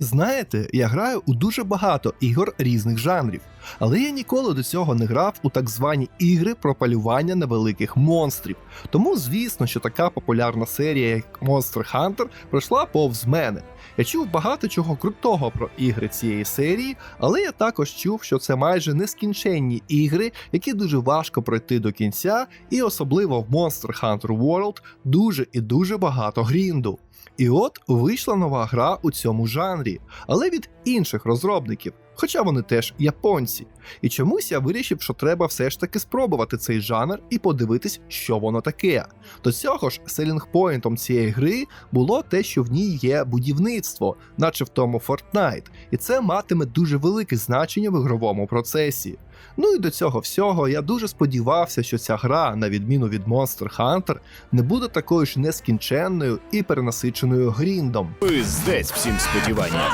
Знаєте, я граю у дуже багато ігор різних жанрів, але я ніколи до цього не грав у так звані ігри про полювання на великих монстрів. Тому, звісно, що така популярна серія, як Monster Hunter, пройшла повз мене. Я чув багато чого крутого про ігри цієї серії, але я також чув, що це майже нескінченні ігри, які дуже важко пройти до кінця, і особливо в Monster Hunter World дуже і дуже багато грінду. І от вийшла нова гра у цьому жанрі, але від інших розробників, хоча вони теж японці. І чомусь я вирішив, що треба все ж таки спробувати цей жанр і подивитись, що воно таке. До цього ж селінгпоінтом цієї гри було те, що в ній є будівництво, наче в тому Fortnite, і це матиме дуже велике значення в ігровому процесі. Ну і до цього всього я дуже сподівався, що ця гра, на відміну від Monster Hunter, не буде такою ж нескінченною і перенасиченою гріндом. Пиздець всім сподіванням.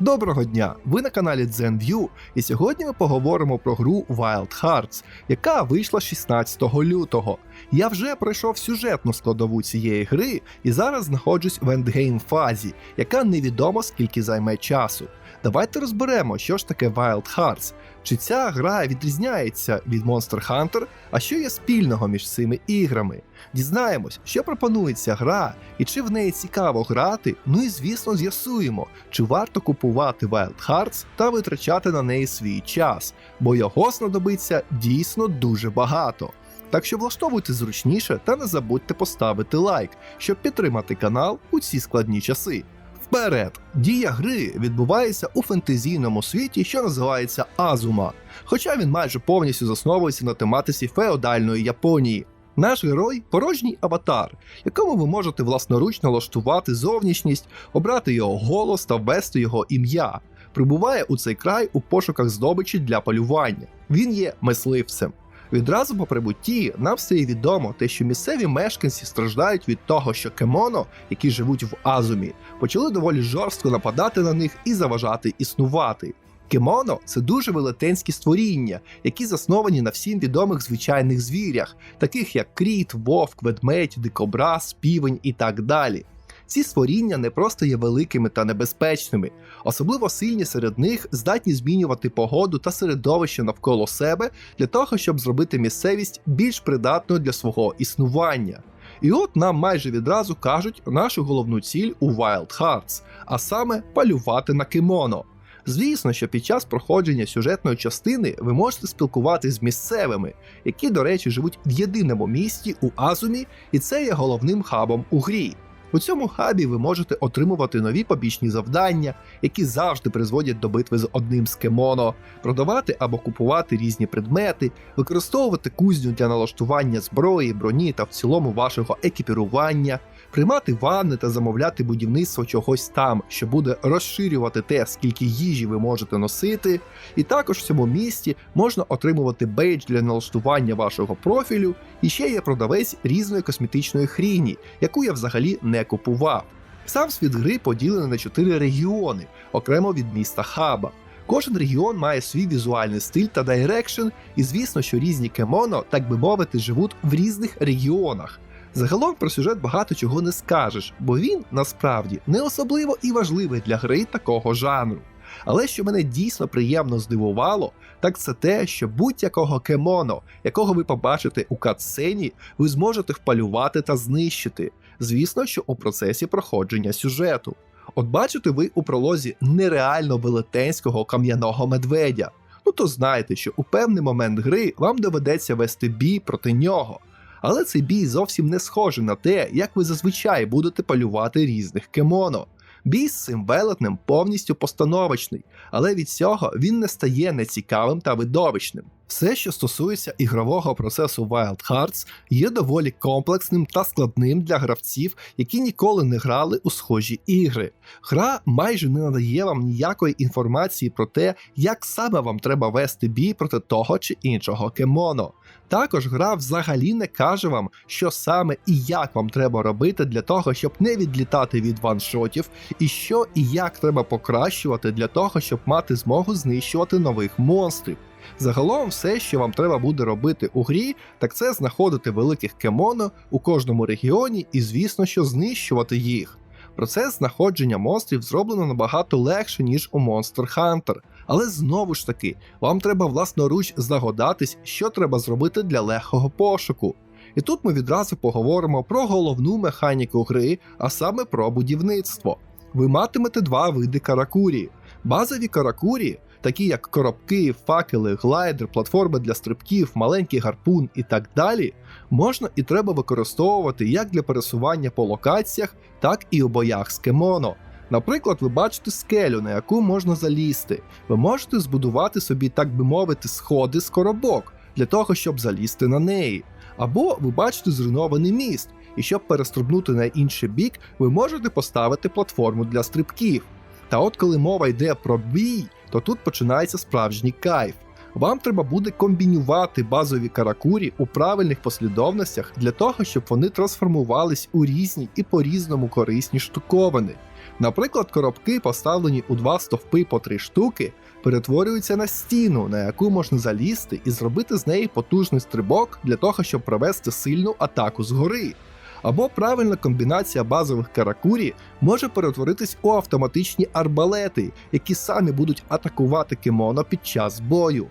Доброго дня! Ви на каналі ZenView, і сьогодні ми поговоримо про гру Wild Hearts, яка вийшла 16 лютого. Я вже пройшов сюжетну складову цієї гри і зараз знаходжусь в ендгейм фазі, яка невідомо скільки займе часу. Давайте розберемо, що ж таке Wild Hearts. Чи ця гра відрізняється від Monster Hunter, а що є спільного між цими іграми? Дізнаємось, що пропонує ця гра і чи в неї цікаво грати. Ну і звісно, з'ясуємо, чи варто купувати Wild Hearts та витрачати на неї свій час, бо його знадобиться дійсно дуже багато. Так що влаштовуйте зручніше та не забудьте поставити лайк, щоб підтримати канал у ці складні часи. Вперед! Дія гри відбувається у фентезійному світі, що називається Азума, хоча він майже повністю засновується на тематиці феодальної Японії. Наш герой порожній аватар, якому ви можете власноруч налаштувати зовнішність, обрати його голос та ввести його ім'я. Прибуває у цей край у пошуках здобичі для полювання. Він є мисливцем. Відразу по прибутті нам стає відомо те, що місцеві мешканці страждають від того, що кемоно, які живуть в Азумі, почали доволі жорстко нападати на них і заважати існувати. Кемоно це дуже велетенські створіння, які засновані на всім відомих звичайних звірях, таких як кріт, вовк, ведмедь, дикобраз, півень і так далі. Ці створіння не просто є великими та небезпечними, особливо сильні серед них здатні змінювати погоду та середовище навколо себе для того, щоб зробити місцевість більш придатною для свого існування. І от нам майже відразу кажуть нашу головну ціль у Wild Hearts, а саме полювати на кимоно. Звісно, що під час проходження сюжетної частини ви можете спілкуватися з місцевими, які, до речі, живуть в єдиному місті у Азумі, і це є головним хабом у грі. У цьому хабі ви можете отримувати нові побічні завдання, які завжди призводять до битви з одним з кемоно, продавати або купувати різні предмети, використовувати кузню для налаштування зброї, броні та в цілому вашого екіпірування, приймати ванни та замовляти будівництво чогось там, що буде розширювати те, скільки їжі ви можете носити. І також в цьому місті можна отримувати бейдж для налаштування вашого профілю, і ще є продавець різної косметичної хріні, яку я взагалі не купував. Сам світ гри поділений на чотири регіони, окремо від міста Хаба. Кожен регіон має свій візуальний стиль та дайрекшн, і звісно, що різні кемоно, так би мовити, живуть в різних регіонах. Загалом про сюжет багато чого не скажеш, бо він насправді не особливо і важливий для гри такого жанру. Але що мене дійсно приємно здивувало, так це те, що будь-якого кемоно, якого ви побачите у катсцені, ви зможете впалювати та знищити. Звісно, що у процесі проходження сюжету. От бачите ви у пролозі нереально велетенського кам'яного медведя. Ну то знайте, що у певний момент гри вам доведеться вести бій проти нього. Але цей бій зовсім не схожий на те, як ви зазвичай будете полювати різних кемоно. Бій з цим велетнем повністю постановочний, але від цього він не стає нецікавим та видовищним. Все, що стосується ігрового процесу Wild Hearts, є доволі комплексним та складним для гравців, які ніколи не грали у схожі ігри. Гра майже не надає вам ніякої інформації про те, як саме вам треба вести бій проти того чи іншого кемоно. Також гра взагалі не каже вам, що саме і як вам треба робити для того, щоб не відлітати від ваншотів, і що і як треба покращувати для того, щоб мати змогу знищувати нових монстрів. Загалом, все, що вам треба буде робити у грі, так це знаходити великих кемоно у кожному регіоні і, звісно, що знищувати їх. Процес знаходження монстрів зроблено набагато легше, ніж у Monster Hunter. Але знову ж таки, вам треба власноруч здогадатись, що треба зробити для легкого пошуку. І тут ми відразу поговоримо про головну механіку гри, а саме про будівництво. Ви матимете два види каракурі. Базові каракурі, такі як коробки, факели, глайдер, платформи для стрибків, маленький гарпун і так далі, можна і треба використовувати як для пересування по локаціях, так і у боях з кемоно. Наприклад, ви бачите скелю, на яку можна залізти. Ви можете збудувати собі, так би мовити, сходи з коробок для того, щоб залізти на неї. Або ви бачите зруйнований міст, і щоб перестрибнути на інший бік, ви можете поставити платформу для стрибків. Та от коли мова йде про бій, то тут починається справжній кайф. Вам треба буде комбінювати базові каракурі у правильних послідовностях для того, щоб вони трансформувались у різні і по-різному корисні штуковини. Наприклад, коробки, поставлені у два стовпи по три штуки, перетворюються на стіну, на яку можна залізти і зробити з неї потужний стрибок для того, щоб провести сильну атаку згори. Або правильна комбінація базових каракурі може перетворитись у автоматичні арбалети, які самі будуть атакувати кимоно під час бою.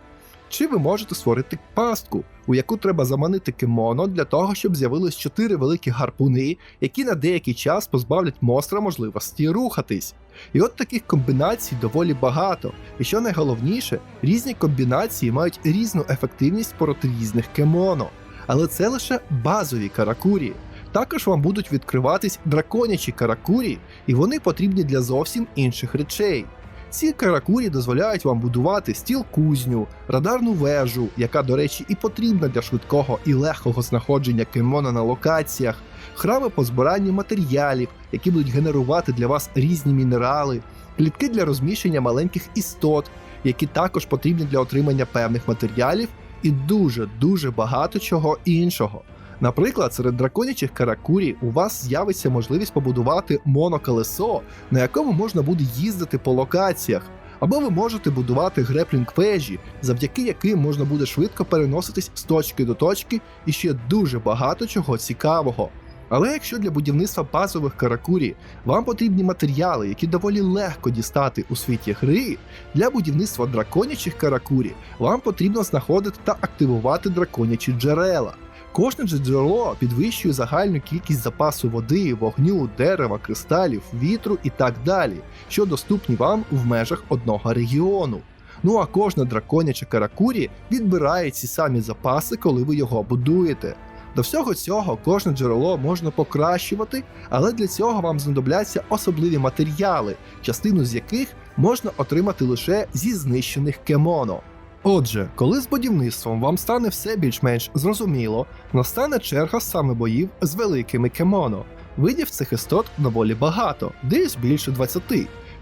Чи ви можете створити пастку, у яку треба заманити кимоно для того, щоб з'явилось чотири великі гарпуни, які на деякий час позбавлять монстра можливості рухатись. І от таких комбінацій доволі багато. І що найголовніше, різні комбінації мають різну ефективність проти різних кемоно. Але це лише базові каракурі. Також вам будуть відкриватись драконячі каракурі, і вони потрібні для зовсім інших речей. Ці каракурі дозволяють вам будувати стіл кузню, радарну вежу, яка, до речі, і потрібна для швидкого і легкого знаходження кемона на локаціях, храми по збиранню матеріалів, які будуть генерувати для вас різні мінерали, клітки для розміщення маленьких істот, які також потрібні для отримання певних матеріалів, і дуже дуже багато чого іншого. Наприклад, серед драконячих каракурі у вас з'явиться можливість побудувати моноколесо, на якому можна буде їздити по локаціях. Або ви можете будувати греплінг вежі, завдяки яким можна буде швидко переноситись з точки до точки і ще дуже багато чого цікавого. Але якщо для будівництва базових каракурі вам потрібні матеріали, які доволі легко дістати у світі гри, для будівництва драконячих каракурі вам потрібно знаходити та активувати драконячі джерела. Кожне джерело підвищує загальну кількість запасу води, вогню, дерева, кристалів, вітру і так далі, що доступні вам в межах одного регіону. Ну а кожна драконяча каракурі відбирає ці самі запаси, коли ви його будуєте. До всього цього кожне джерело можна покращувати, але для цього вам знадобляться особливі матеріали, частину з яких можна отримати лише зі знищених кемоно. Отже, коли з будівництвом вам стане все більш-менш зрозуміло, настане черга саме боїв з великими кемоно. Видів цих істот доволі багато, десь більше 20.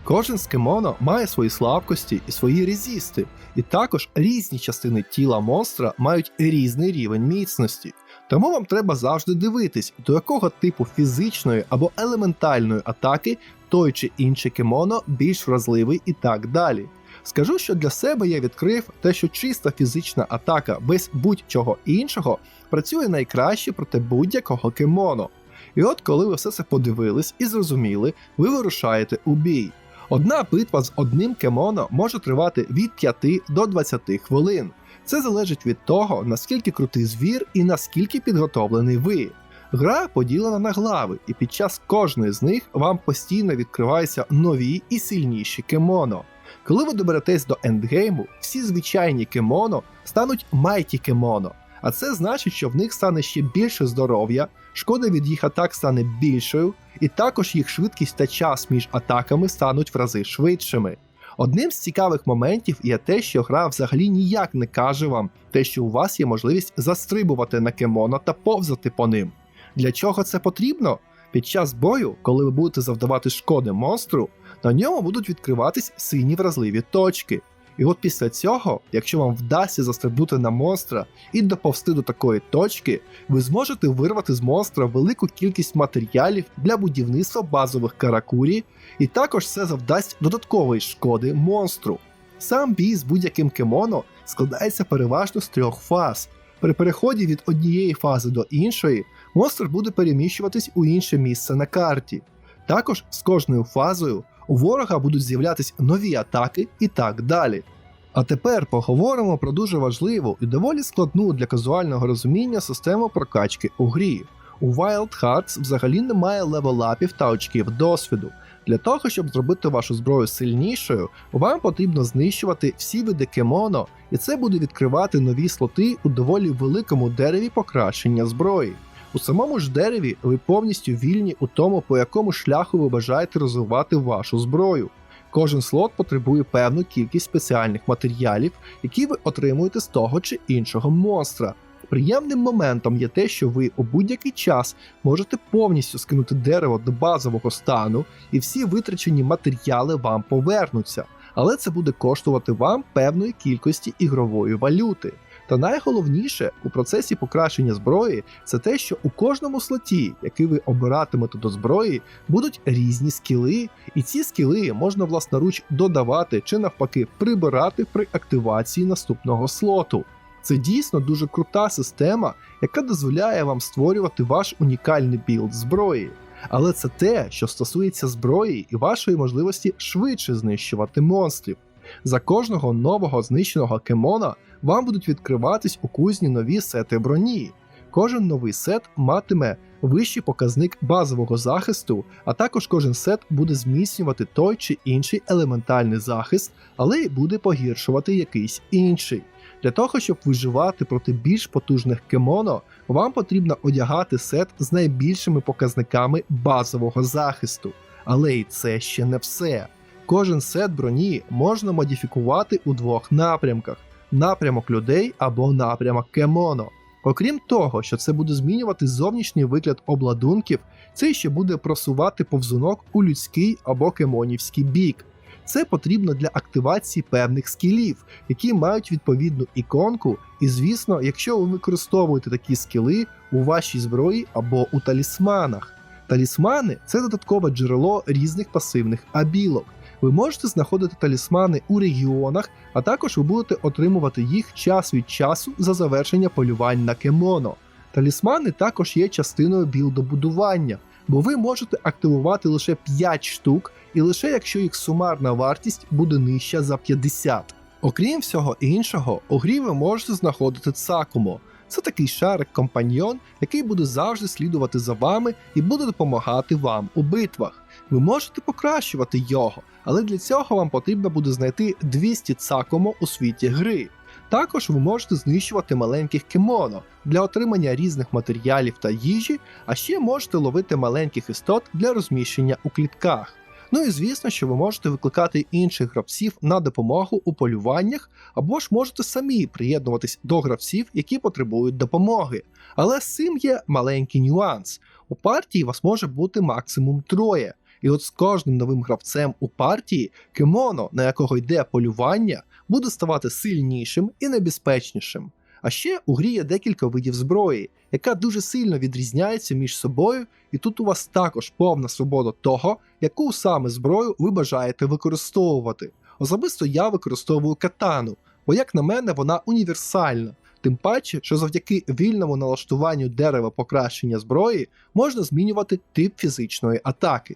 Кожен з кемоно має свої слабкості і свої резісти, і також різні частини тіла монстра мають різний рівень міцності. Тому вам треба завжди дивитись, до якого типу фізичної або елементальної атаки той чи інший кемоно більш вразливий і так далі. Скажу, що для себе я відкрив те, що чиста фізична атака без будь-чого іншого працює найкраще проти будь-якого кемоно. І от коли ви все це подивились і зрозуміли, ви вирушаєте у бій. Одна битва з одним кемоно може тривати від 5 до 20 хвилин. Це залежить від того, наскільки крутий звір і наскільки підготовлений ви. Гра поділена на глави, і під час кожної з них вам постійно відкриваються нові і сильніші кемоно. Коли ви доберетесь до ендгейму, всі звичайні кемоно стануть майті кемоно, а це значить, що в них стане ще більше здоров'я, шкода від їх атак стане більшою, і також їх швидкість та час між атаками стануть в рази швидшими. Одним з цікавих моментів є те, що гра взагалі ніяк не каже вам те, що у вас є можливість застрибувати на кемоно та повзати по ним. Для чого це потрібно? Під час бою, коли ви будете завдавати шкоди монстру, на ньому будуть відкриватись сині вразливі точки. І от після цього, якщо вам вдасться застрибнути на монстра і доповсти до такої точки, ви зможете вирвати з монстра велику кількість матеріалів для будівництва базових каракурі, і також це завдасть додаткової шкоди монстру. Сам бій з будь-яким кемоно складається переважно з трьох фаз. При переході від однієї фази до іншої монстр буде переміщуватись у інше місце на карті. Також з кожною фазою у ворога будуть з'являтися нові атаки і так далі. А тепер поговоримо про дуже важливу і доволі складну для казуального розуміння систему прокачки у грі. У Wild Hearts взагалі немає левелапів та очків досвіду. Для того, щоб зробити вашу зброю сильнішою, вам потрібно знищувати всі види кемоно, і це буде відкривати нові слоти у доволі великому дереві покращення зброї. У самому ж дереві ви повністю вільні у тому, по якому шляху ви бажаєте розвивати вашу зброю. Кожен слот потребує певну кількість спеціальних матеріалів, які ви отримуєте з того чи іншого монстра. Приємним моментом є те, що ви у будь-який час можете повністю скинути дерево до базового стану, і всі витрачені матеріали вам повернуться, але це буде коштувати вам певної кількості ігрової валюти. Та найголовніше у процесі покращення зброї це те, що у кожному слоті, який ви обиратимете до зброї, будуть різні скіли, і ці скіли можна власноруч додавати чи навпаки прибирати при активації наступного слоту. Це дійсно дуже крута система, яка дозволяє вам створювати ваш унікальний білд зброї. Але це те, що стосується зброї і вашої можливості швидше знищувати монстрів. За кожного нового знищеного кемона вам будуть відкриватись у кузні нові сети броні. Кожен новий сет матиме вищий показник базового захисту, а також кожен сет буде зміцнювати той чи інший елементальний захист, але й буде погіршувати якийсь інший. Для того, щоб виживати проти більш потужних кемоно, вам потрібно одягати сет з найбільшими показниками базового захисту. Але і це ще не все. Кожен сет броні можна модифікувати у двох напрямках: напрямок людей або напрямок кемоно. Окрім того, що це буде змінювати зовнішній вигляд обладунків, це ще буде просувати повзунок у людський або кемонівський бік. Це потрібно для активації певних скілів, які мають відповідну іконку, і звісно, якщо ви використовуєте такі скіли у вашій зброї або у талісманах. Талісмани це додаткове джерело різних пасивних абілок. Ви можете знаходити талісмани у регіонах, а також ви будете отримувати їх час від часу за завершення полювань на кемоно. Талісмани також є частиною білдобудування, бо ви можете активувати лише 5 штук, і лише якщо їх сумарна вартість буде нижча за 50. Окрім всього іншого, у грі ви можете знаходити цакумо. Це такий шарик-компаньйон, який буде завжди слідувати за вами і буде допомагати вам у битвах. Ви можете покращувати його, але для цього вам потрібно буде знайти 200 цакомо у світі гри. Також ви можете знищувати маленьких кемоно для отримання різних матеріалів та їжі, а ще можете ловити маленьких істот для розміщення у клітках. Ну і звісно, що ви можете викликати інших гравців на допомогу у полюваннях, або ж можете самі приєднуватись до гравців, які потребують допомоги. Але з цим є маленький нюанс. У партії вас може бути максимум троє. І от з кожним новим гравцем у партії кемоно, на якого йде полювання, буде ставати сильнішим і небезпечнішим. А ще у грі є декілька видів зброї, яка дуже сильно відрізняється між собою, і тут у вас також повна свобода того, яку саме зброю ви бажаєте використовувати. Особисто я використовую катану, бо, як на мене, вона універсальна. Тим паче, що завдяки вільному налаштуванню дерева покращення зброї можна змінювати тип фізичної атаки.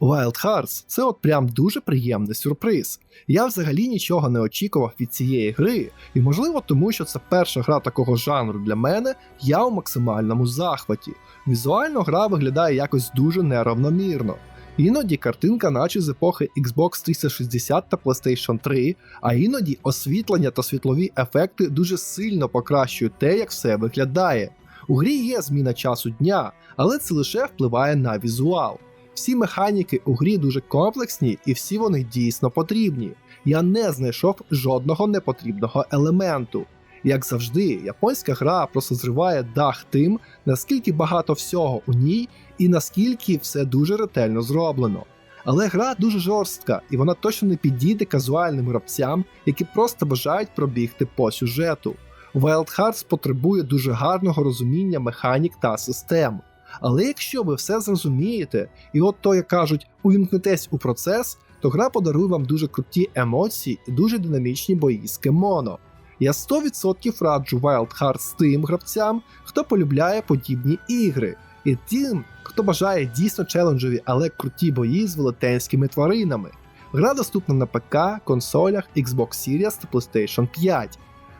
Wild Hearts це от прям дуже приємний сюрприз. Я взагалі нічого не очікував від цієї гри, і можливо тому, що це перша гра такого жанру для мене, я у максимальному захваті. Візуально гра виглядає якось дуже неравномірно. Іноді картинка, наче з епохи Xbox 360 та PlayStation 3, а іноді освітлення та світлові ефекти дуже сильно покращують те, як все виглядає. У грі є зміна часу дня, але це лише впливає на візуал. Всі механіки у грі дуже комплексні і всі вони дійсно потрібні. Я не знайшов жодного непотрібного елементу. Як завжди, японська гра просто зриває дах тим, наскільки багато всього у ній і наскільки все дуже ретельно зроблено. Але гра дуже жорстка, і вона точно не підійде казуальним гравцям, які просто бажають пробігти по сюжету. Wild Hearts потребує дуже гарного розуміння механік та систем. Але якщо ви все зрозумієте, і от то, як кажуть, увімкнетесь у процес, то гра подарує вам дуже круті емоції і дуже динамічні бої з кемоно. Я 100% раджу Wild Hearts тим гравцям, хто полюбляє подібні ігри. і тим, хто бажає дійсно челенджові, але круті бої з велетенськими тваринами. Гра доступна на ПК, консолях, Xbox Series та PlayStation 5.